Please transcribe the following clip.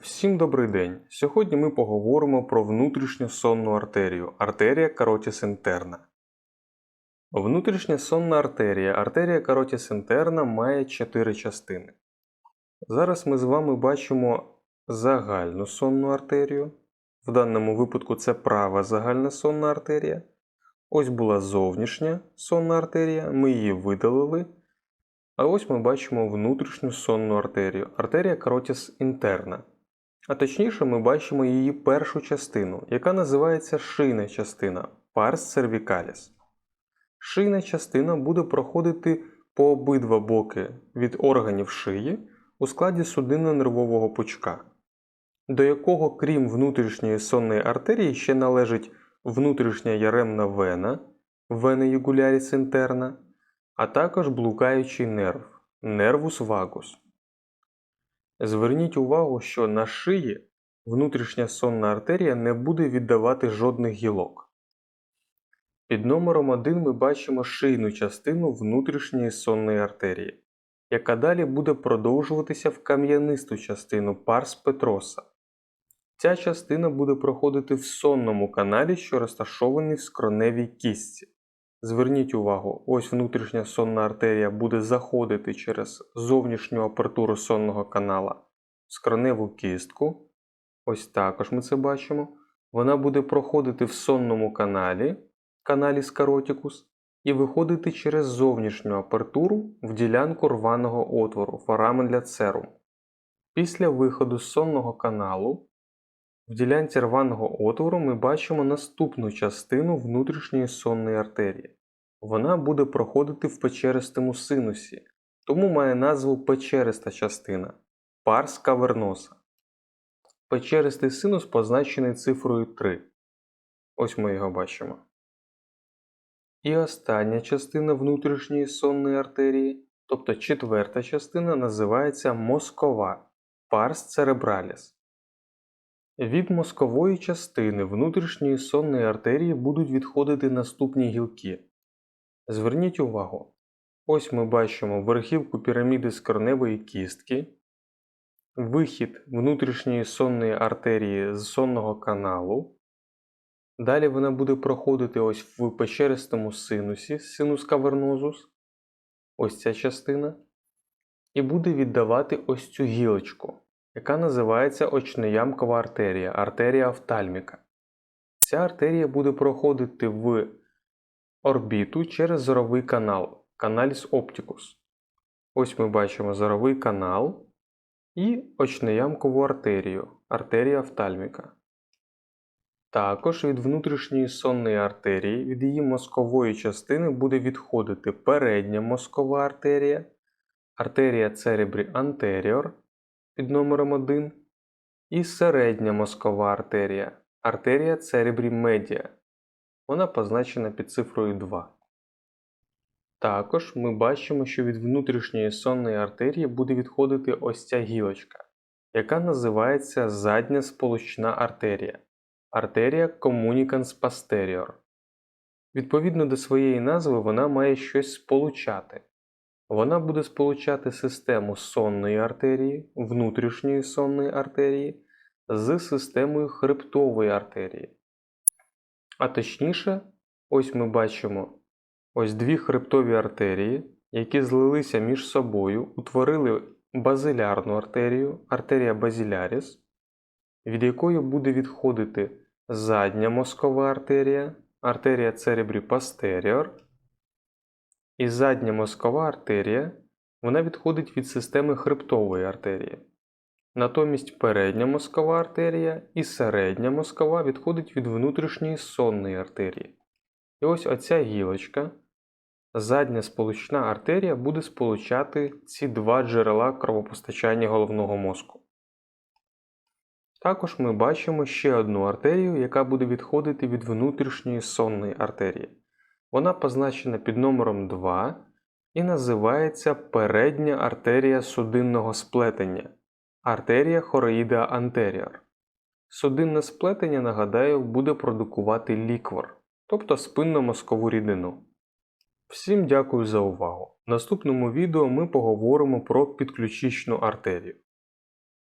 Всім добрий день! Сьогодні ми поговоримо про внутрішню сонну артерію артерія каротіс інтерна. Внутрішня сонна артерія артерія каротіс інтерна має 4 частини. Зараз ми з вами бачимо загальну сонну артерію. В даному випадку це права загальна сонна артерія. Ось була зовнішня сонна артерія, ми її видалили. А ось ми бачимо внутрішню сонну артерію артерія каротіс інтерна. А точніше, ми бачимо її першу частину, яка називається шийна частина парс cervicalis. Шийна частина буде проходити по обидва боки від органів шиї у складі судинно-нервового пучка, до якого, крім внутрішньої сонної артерії, ще належить внутрішня яремна вена, вена югуляріс інтерна, а також блукаючий нерв нервус вагус. Зверніть увагу, що на шиї внутрішня сонна артерія не буде віддавати жодних гілок. Під номером 1 ми бачимо шийну частину внутрішньої сонної артерії, яка далі буде продовжуватися в кам'янисту частину парс петроса. Ця частина буде проходити в сонному каналі, що розташований в скроневій кістці. Зверніть увагу, ось внутрішня сонна артерія буде заходити через зовнішню апертуру сонного канала в скроневу кістку. Ось також ми це бачимо. Вона буде проходити в сонному каналі, каналі скаротікус, і виходити через зовнішню апертуру в ділянку рваного отвору форамен для церум. Після виходу з сонного каналу в ділянці рваного отвору ми бачимо наступну частину внутрішньої сонної артерії. Вона буде проходити в печеристому синусі, тому має назву печериста частина парс каверноса. Печеристий синус позначений цифрою 3. Ось ми його бачимо. І остання частина внутрішньої сонної артерії, тобто четверта частина, називається мозкова парс церебраліс. Від мозкової частини внутрішньої сонної артерії будуть відходити наступні гілки. Зверніть увагу, ось ми бачимо верхівку піраміди скорневої кістки, вихід внутрішньої сонної артерії з сонного каналу. Далі вона буде проходити ось в печеристому синусі, синус кавернозус, ось ця частина, і буде віддавати ось цю гілочку яка називається очноямкова артерія, артерія офтальміка. Ця артерія буде проходити в орбіту через зоровий канал, каналіс оптикус. Ось ми бачимо зоровий канал і очноямкову артерію, артерія офтальміка. Також від внутрішньої сонної артерії, від її мозкової частини буде відходити передня мозкова артерія, артерія церебрі антеріор під номером 1 і середня мозкова артерія артерія церебрі медіа. Вона позначена під цифрою 2. Також ми бачимо, що від внутрішньої сонної артерії буде відходити ось ця гілочка, яка називається задня сполучна артерія артерія communicans posterior. Відповідно до своєї назви, вона має щось сполучати. Вона буде сполучати систему сонної артерії, внутрішньої сонної артерії з системою хребтової артерії. А точніше, ось ми бачимо ось дві хребтові артерії, які злилися між собою, утворили базилярну артерію, артерія базиляріс, від якої буде відходити задня мозкова артерія, артерія церебрі постеріор. І задня мозкова артерія вона відходить від системи хребтової артерії. Натомість передня мозкова артерія і середня мозкова відходить від внутрішньої сонної артерії. І ось оця гілочка, задня сполучна артерія буде сполучати ці два джерела кровопостачання головного мозку. Також ми бачимо ще одну артерію, яка буде відходити від внутрішньої сонної артерії. Вона позначена під номером 2 і називається передня артерія судинного сплетення артерія хороїда антеріор. Судинне сплетення, нагадаю, буде продукувати ліквор, тобто спинномозкову рідину. Всім дякую за увагу! В наступному відео ми поговоримо про підключичну артерію.